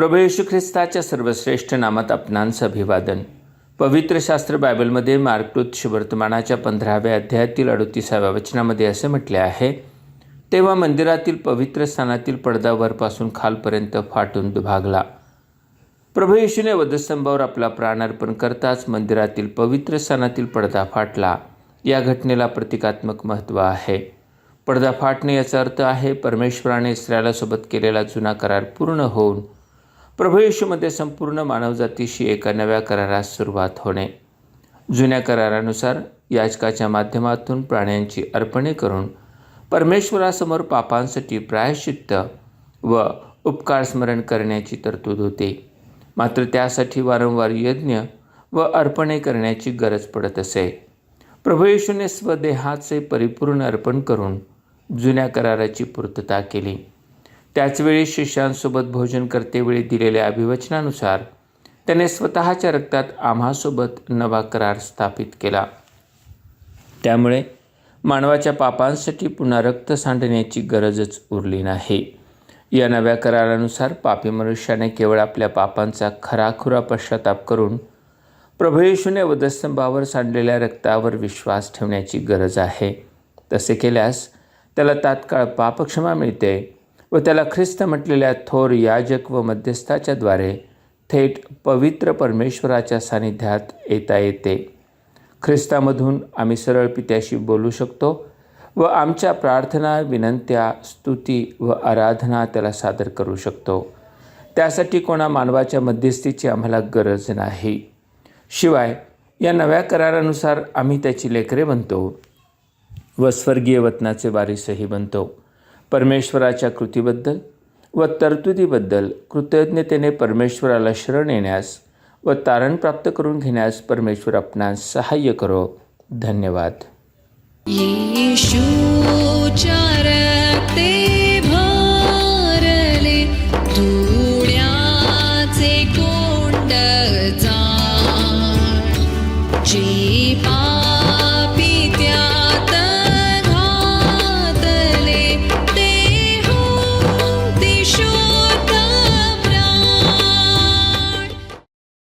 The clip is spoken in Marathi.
प्रभू येशू ख्रिस्ताच्या सर्वश्रेष्ठ नामात आपणांचं अभिवादन. पवित्र शास्त्र बायबलमध्ये मार्कृत शुभवर्तमानाच्या पंधराव्या अध्यायातील अडतीसाव्या वचनामध्ये असे म्हटले आहे तेव्हा मंदिरातील पवित्र स्थानातील पडदा वरपासून खालपर्यंत फाटून दुभागला. प्रभू येशूने वधस्तंभावर आपला प्राण अर्पण करताच मंदिरातील पवित्र स्थानातील पडदा फाटला. या घटनेला प्रतिकात्मक महत्त्व आहे. पडदा फाटणे याचा अर्थ आहे परमेश्वराने इस्रायलासोबत केलेला जुना करार पूर्ण होऊन प्रभू येशूमध्ये संपूर्ण मानवजातीशी एका नव्या करारास सुरुवात होणे. जुन्या करारानुसार याचकाच्या माध्यमातून प्राण्यांची अर्पणे करून परमेश्वरासमोर पापांसाठी प्रायश्चित्त व उपकार स्मरण करण्याची तरतूद होते. मात्र त्यासाठी वारंवार यज्ञ व अर्पणे करण्याची गरज पडत असे. प्रभू येशूने स्वदेहाचे परिपूर्ण अर्पण करून जुन्या कराराची पूर्तता केली. त्याचवेळी शिष्यांसोबत भोजन करतेवेळी दिलेल्या अभिवचनानुसार त्याने स्वतःच्या रक्तात आम्हासोबत नवा करार स्थापित केला. त्यामुळे मानवाच्या पापांसाठी पुन्हा रक्त सांडण्याची गरजच उरली नाही. या नव्या करारानुसार पापी मनुष्याने केवळ आपल्या पापांचा खराखुरा पश्चाताप करून प्रभू येशूने वधस्तंभावर सांडलेल्या रक्तावर विश्वास ठेवण्याची गरज आहे. तसे केल्यास त्याला तात्काळ पापक्षमा मिळते व त्याला ख्रिस्त म्हटलेल्या थोर याजक व मध्यस्थाच्या द्वारे थेट पवित्र परमेश्वराच्या सानिध्यात येता येते. ख्रिस्तामधून आम्ही सरळ पित्याशी बोलू शकतो व आमच्या प्रार्थना विनंत्या स्तुती व आराधना त्याला सादर करू शकतो. त्यासाठी कोणा मानवाच्या मध्यस्थीची आम्हाला गरज नाही. शिवाय या नव्या करारानुसार आम्ही त्याची लेकरे बनतो व स्वर्गीय वतनाचे वारीसही बनतो. परमेश्वराच्या कृतीबद्दल व तरतुदीबद्दल कृतज्ञतेने परमेश्वराला शरण येण्यास व तारण प्राप्त करून घेण्यास परमेश्वर आपणास सहाय्य करो. धन्यवाद. धन्यवादे